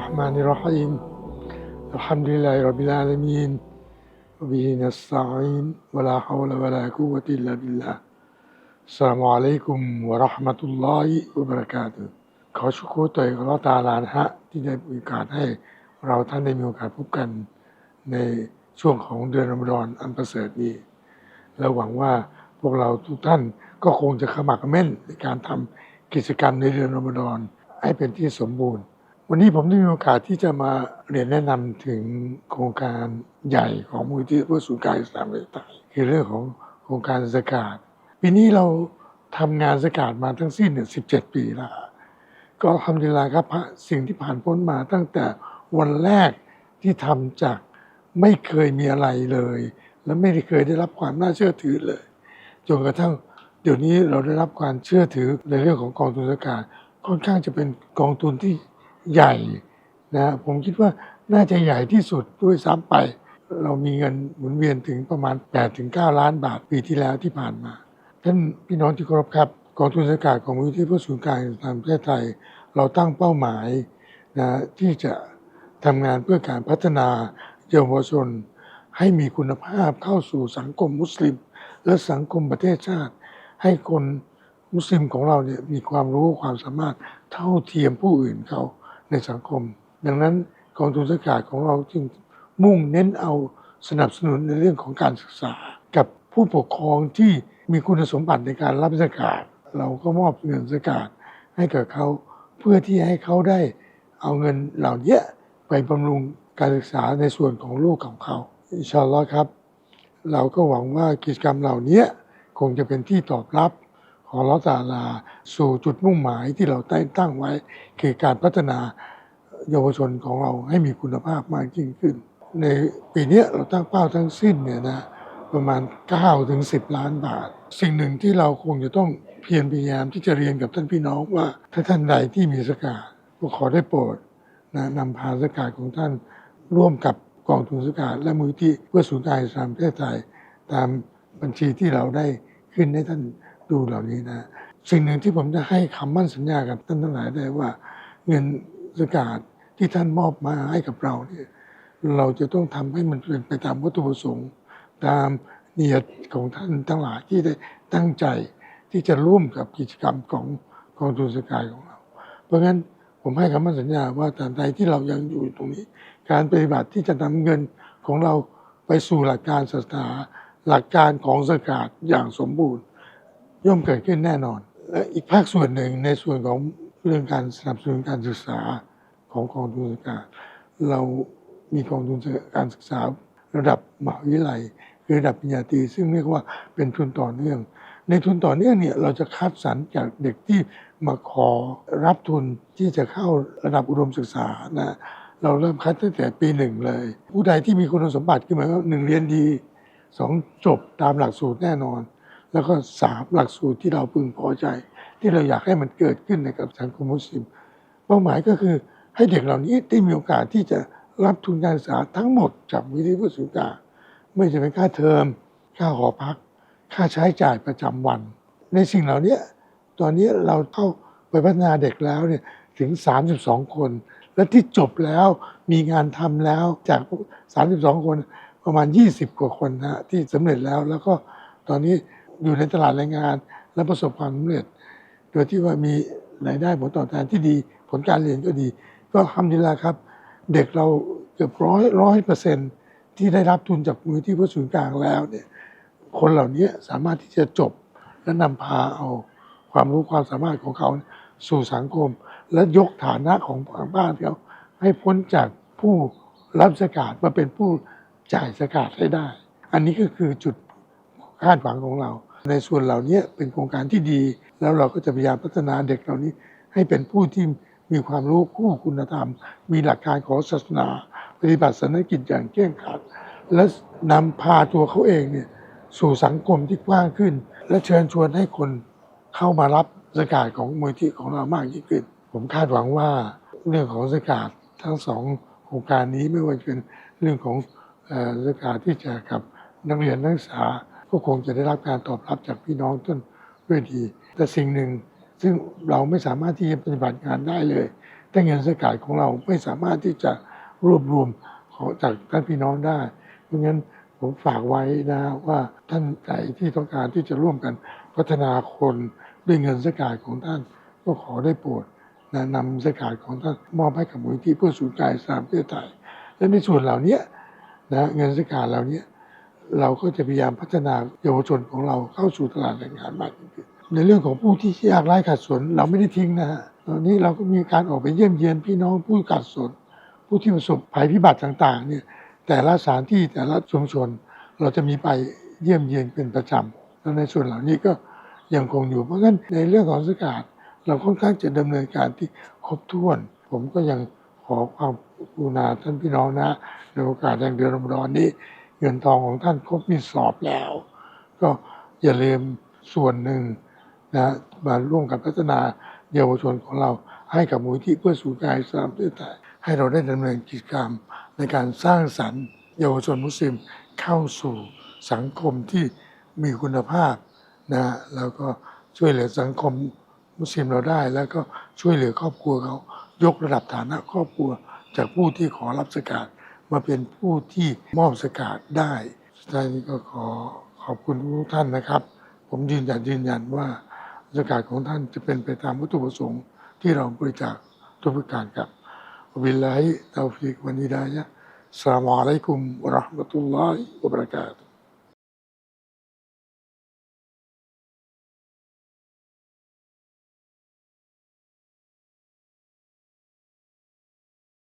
الرحمن الرحيم الحمد لله رب العالمين وبه نستعين ولا حول ولا قوة إلا بالله السلام عليكم ورحمة الله وبركاته ขอชุกรต่ออัลลอฮฺตะอาลานะฮะที่ได้มีโอกาสให้เราท่านได้มีโอกาสพบกันในช่วงของเดือนรอมฎอนอันประเสริฐนี้ และหวังว่าพวกเราทุกท่านก็คงจะขมักเขม้นในการทำกิจกรรมในเดือนรอมฎอนให้เป็นที่สมบูรณ์ วันนี้ผมได้มีโอกาสที่จะมาเรียนแนะนำถึงโครงการใหญ่ของมูลที่เพื่อศูนย์การอิสลามในไทยคือเรื่องของโครงการสกาดปีนี้เราทำงานสกาดมาทั้งสิ้นเนี่ย17ปีล้วก็ทำดีลาครับพระสิ่งที่ผ่านพ้นมาตั้งแต่วันแรกที่ทำจากไม่เคยมีอะไรเลย และไม่เคยได้รับความน่าเชื่อถือเลยจนกระทั่งเดี๋ยวนี้เราได้รับความเชื่อถือในเรื่องของกองทุนสกาดค่อนข้างจะเป็นกองทุนที่ ใหญ่นะผมคิดว่าน่าจะใหญ่ที่สุดด้วยซ้ำไป เรามีเงินหมุนเวียนถึงประมาณ8-9ล้านบาทปีที่แล้วที่ผ่านมา ท่านพี่น้องที่เคารพครับกองทุนสกาดของมูลที่เพื่อศูนย์กลางทางประเทศไทย เราตั้งเป้าหมายนะที่จะทำงานเพื่อการพัฒนาเยาวชน ให้มีคุณภาพเข้าสู่สังคมมุสลิม และสังคมประเทศชาติ ให้คนมุสลิมของเราเนี่ยมีความรู้ความสามารถเท่าเทียมผู้อื่นเขา ในสังคม ดังนั้นกองทุนสกาดของเราจึงมุ่งเน้นเอาสนับสนุนในเรื่องของการศึกษา กับผู้ปกครองที่มีคุณสมบัติในการรับสกาดเราก็มอบเงินสกาดให้กับเขาเพื่อที่ให้เขาได้เอาเงินเหล่านี้ไปบำรุงการศึกษาในส่วนของลูกของเขาอินชาอัลลอฮ์ครับ เราก็หวังว่ากิจกรรมเหล่านี้คงจะเป็นที่ตอบรับ ของลอตาลาสู่จุดมุ่งหมายที่เราได้ตั้งไว้ คือการพัฒนาเยาวชนของเราให้มีคุณภาพมากยิ่งขึ้น ในปีนี้เราตั้งเป้าทั้งสิ้นเนี่ยนะประมาณ 9 ถึง 10 ล้านบาท สิ่งหนึ่งที่เราคงจะต้องเพียรพยายามที่จะเรียนกับท่านพี่น้องว่า ถ้าท่านใดที่มีสกาดก็ขอได้โปรดนะนำพาสกาดของท่านร่วมกับกองทุนสกาดและมูลที่เพื่อศูนย์การอิสลามประเทศไทย ตามบัญชีที่เราได้ขึ้นให้ท่าน ดูเหล่านี้นะ สิ่งหนึ่งที่ผมจะให้คำมั่นสัญญากับท่านทั้งหลายได้ว่า เงินสกาดที่ท่านมอบมาให้กับเราเนี่ยเราจะต้องทำให้มันเป็นไปตามวัตถุประสงค์ ตามเนียดของท่านทั้งหลายที่ได้ตั้งใจที่จะร่วมกับกิจกรรมของกองทุนสกายของเรา เพราะงั้นผมให้คำมั่นสัญญาว่าตราบใดที่เรายังอยู่ตรงนี้ การปฏิบัติที่จะนำเงินของเราไปสู่หลักการศาสนาหลักการของสกาดอย่างสมบูรณ์ ย่อมเกิดขึ้นแน่นอน และอีกภาคส่วนหนึ่งในส่วนของเรื่องการสนับสนุนการศึกษาของกองทุนศึกษาเรามีกองทุนการศึกษาระดับมหาวิทยาลัยคือระดับปริญญาตรีซึ่งเรียกว่าเป็นทุนต่อเนื่อง ในทุนต่อเนื่องเนี่ยเราจะคัดสรรจากเด็กที่มาขอรับทุนที่จะเข้าระดับอุดมศึกษานะเราเริ่มคัดตั้งแต่ปีหนึ่งเลย ผู้ใดที่มีคุณสมบัติคือหมายว่าหนึ่งเรียนดีสองจบตามหลักสูตรแน่นอน แล้วก็สามหลักสูตรที่เราพึงพอใจ ที่เราอยากให้มันเกิดขึ้นในกับสังคมมุสลิม เป้าหมายก็คือให้เด็กเหล่านี้ได้มีโอกาสที่จะรับทุนการศึกษาทั้งหมดจากวิทยาศาสตร์ไม่จะเป็นค่าเทอม ค่าหอพัก ค่าใช้จ่ายประจำวัน ในสิ่งเหล่านี้ตอนนี้เราเข้าไปพัฒนาเด็กแล้วเนี่ยถึง 32 คน และที่จบแล้วมีงานทำแล้วจาก 32 คนประมาณ 20 กว่าคนนะที่สำเร็จแล้วแล้วก็ตอนนี้ อยู่ในตลาดแรงงาน และประสบความสำเร็จ โดยที่ว่ามีรายได้ผลตอบแทนที่ดี ผลการเรียนก็ดี ก็ทำดีแล้วครับ เด็กเราเกือบร้อยร้อยเปอร์เซ็นที่ได้รับทุนจากมือที่เพื่อศูนย์กลางแล้วเนี่ยคนเหล่านี้สามารถที่จะจบและนำพาเอาความรู้ความสามารถของเขาสู่สังคม และยกฐานะของบ้านเขาให้พ้นจากผู้รับสกาดมาเป็นผู้จ่ายสกาดให้ได้ อันนี้ก็คือจุดคาดหวังของเรา ในส่วนเหล่านี้เป็นโครงการที่ดี แล้วเราก็จะพยายามพัฒนาเด็กเหล่านี้ ให้เป็นผู้ที่มีความรู้คู่คุณธรรม มีหลักการของศาสนา ปฏิบัติศาสนกิจอย่างเคร่งครัดและนำพาตัวเขาเองเนี่ยสู่สังคมที่กว้างขึ้น และเชิญชวนให้คนเข้ามารับสกาดของมูลที่ของเรามากยิ่งขึ้น ผมคาดหวังว่าเรื่องของสกาดทั้งสองโครงการนี้ไม่ว่าจะเป็นเรื่องของสกาดที่จะกับนักเรียนนักศึกษา ก็คงจะได้รับการตอบรับจากพี่น้องต้นด้วยดี แต่สิ่งหนึ่งซึ่งเราไม่สามารถที่จะปฏิบัติงานได้เลยแต่เงินสกาดของเราไม่สามารถที่จะรวบรวมของจากท่านพี่น้องได้ เพราะงั้นผมฝากไว้นะว่าท่านใดที่ต้องการที่จะร่วมกันพัฒนาคนด้วยเงินสกาดของท่านก็ขอได้โปรดนะนำสกาดของท่านมอบให้กับมูลที่เพื่อศูนย์กางอิสามประเทศไทยและในส่วนเหล่านี้นะเงินสกาดเหล่านี้ เราก็จะพยายามพัฒนาเยาวชนของเราเข้าสู่ตลาดแรงงานมากขึ้นในเรื่องของผู้ที่ยากไร้ขัดสนเราไม่ได้ทิ้งนะฮะตอนนี้เราก็มีการออกไปเยี่ยมเยียนพี่น้องผู้ขัดสนผู้ที่ประสบภัยพิบัติต่างๆเนี่ยแต่ละสถานที่แต่ละชุมชน เราจะมีไปเยี่ยมเยียนเป็นประจำแล้วในส่วนเหล่านี้ก็ยังคงอยู่เพราะงั้นในเรื่องของสกาดเราค่อนข้างจะดำเนินการที่ครบถ้วน ผมก็ยังขอความกรุณาท่านพี่น้องนะในโอกาสแห่งเดือนรอมฎอนนี้ เงินทองของท่านครบมีสอบแล้ว ก็อย่าลืมส่วนหนึ่งนะมาร่วมกันพัฒนาเยาวชนของเราให้กับมูลที่เพื่อสู่การสามประเทศไทยให้เราได้ดำเนินกิจกรรมในการสร้างสรรค์ เยาวชนมุสลิมเข้าสู่สังคมที่มีคุณภาพนะแล้วก็ช่วยเหลือสังคมมุสลิมเราได้ แล้วก็ช่วยเหลือครอบครัวเขายกระดับฐานะครอบครัว จากผู้ที่ขอรับสกาด มาเป็นผู้ที่มอบสกาดได้สุดท้ายนี้ก็ขอขอบคุณทุกท่านนะครับ ผมยืนยันยืนยันว่าสกาดของท่านจะเป็นไปตามวัตถุประสงค์ที่เราบริจาคทุกประการครับวิลลเตาฟิกวันิดายะสลามอะลัยกุมวะราะห์มะตุลลอฮิวะบะเราะกาตุ